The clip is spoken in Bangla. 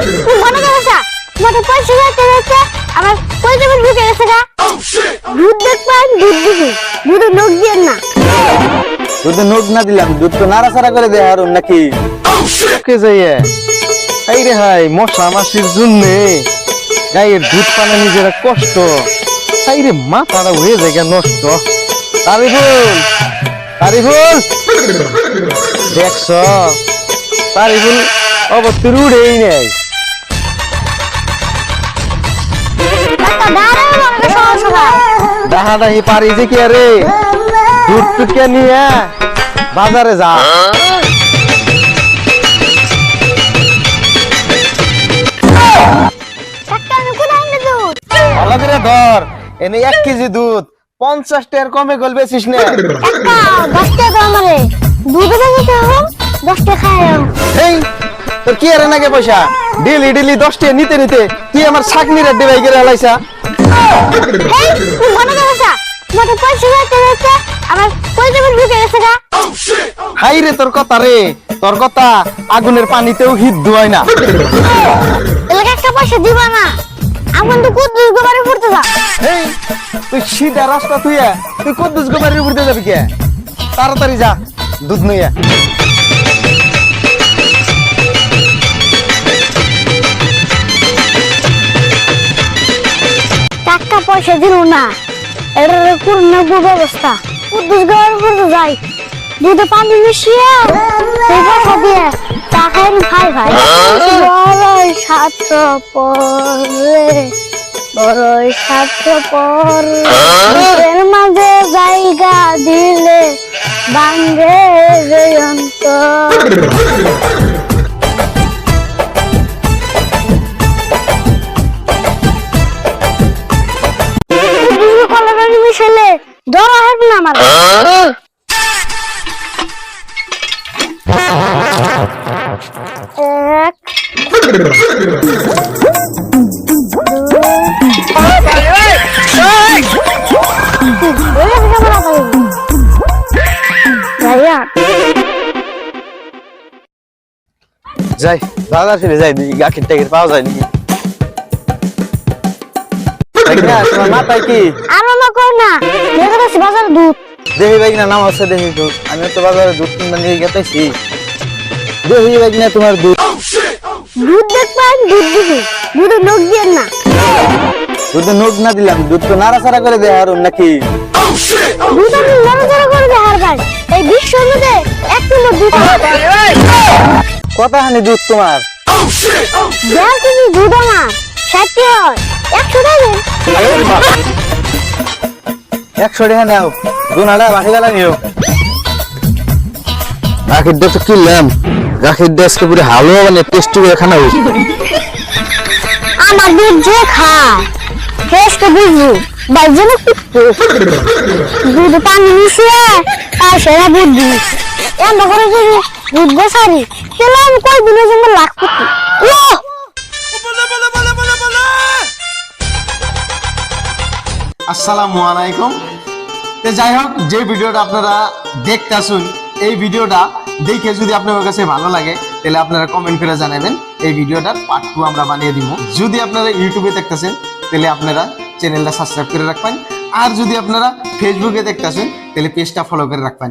তুই মনে করেছ মতো পয়সা যাচ্ছে যাচ্ছে আমার পয়সা ঢুকে গেছে গা? দুধ দেখবেন দুধ দিবি দুধ নোট দিয়ে না। দুধ নোট না দিলাম দুধ তো নাড়াচাড়া করে দেয় আর নাকি? কে যাইয়ে এই রে হাই মশা মাসির জন্য। গায়ের দুধ পানা নিজেরা কষ্ট। এই রে মাথাটা হয়ে যায় নষ্ট। তারিফুল! তারিফুল! দেখছ? তারিফুল অবস্থির উড়েই নেই ডাহা ডাহি পারি যে কি আরে? দুধ টুকে নিয়ে বাজারে যা। ধর, এনে এক কেজি দুধ, পঞ্চাশ টাকার কমে গল বেচিস না। তোর কি আরে নাকি পয়সা? ডেলি ডেলি দশ টাকা নিতে নিতে। তুই আমার ছাকনি রেড্ডি ভাই করে হেলাইছা। হাই রে তোর কথা রে। তোর কথা আগুনের পানিতেও হিট ধোয় না। একটা পয়সা দিবা না। তো কুদ্দুস গোবারে পড়তে যা এই তুই সিধা রাস্তা তুই তুই কদ্দুস যাবি কে? তাড়াতাড়ি যা দুধ নইয়া। এর পূর্ণ ব্যবস্থা কুদ্দুস পড়তে যাই। দুধে পানি মিশিয়ে দিয়ে এনে খাই ভাই বড়ই ছাত্র পরে বড়ই ছাত্র বুকের মাঝে জায়গা দিলে বাঙ্গে যে জ্বর হবে না আমার। এক যাই বাজার ফিরে যাই গাখির টাকির পাওয়া যায় নাকি? মাথায় কি? আর মামা কর না। দেখে যাচ্ছি বাজার দুধ। দেহি বাইক না নাম আছে দেহি দুধ। আমি তো বাজারে দুধ কিনতে নিয়ে গেতেছি। দেহি বাইক না তোমার দুধ। দুধ দেখবেন দুধ দিবি। দুধ নোট দিয়ে না। দুধ নোট না দিলাম দুধ তো নাড়াচাড়া করে দেয় আর নাকি? দুধ আমি নড়াচড়া করে দেয় হার ভাই। এই এক নম্বর দুধ কত হানি দুধ তোমার? দুধ আমার। হয়। একশো একশো টাকা নাও। দুনাটা বাকি বেলা নিও গাখির দিয়ে তো কিনলাম গাখির দিয়ে আজকে পুরো হালুয়া মানে টেস্টি করে খানা হয়েছে আমার দুধ যে খায় টেস্ট বুঝব। বাইজে না কুত্তু দুধ পানি মিশিয়ে তার সেরা বুদ্ধি এমন করে যদি দুধ বসারি তাহলে আমি কই দিনের জন্য লাখ কুত্তু ও! আসসালামু আলাইকুম। তো যাই হোক, যে ভিডিওটা আপনারা দেখতে আসুন, এই ভিডিওটা দেখে যদি আপনাদের কাছে ভালো লাগে, তাহলে আপনারা কমেন্ট করে জানাবেন, এই ভিডিওটার পার্ট টু আমরা বানিয়ে দিব। যদি আপনারা ইউটিউবে দেখতেছেন, তাহলে আপনারা চ্যানেলটা সাবস্ক্রাইব করে রাখবেন। আর যদি আপনারা ফেসবুকে দেখতেছেন, তাহলে পেজটা ফলো করে রাখবেন।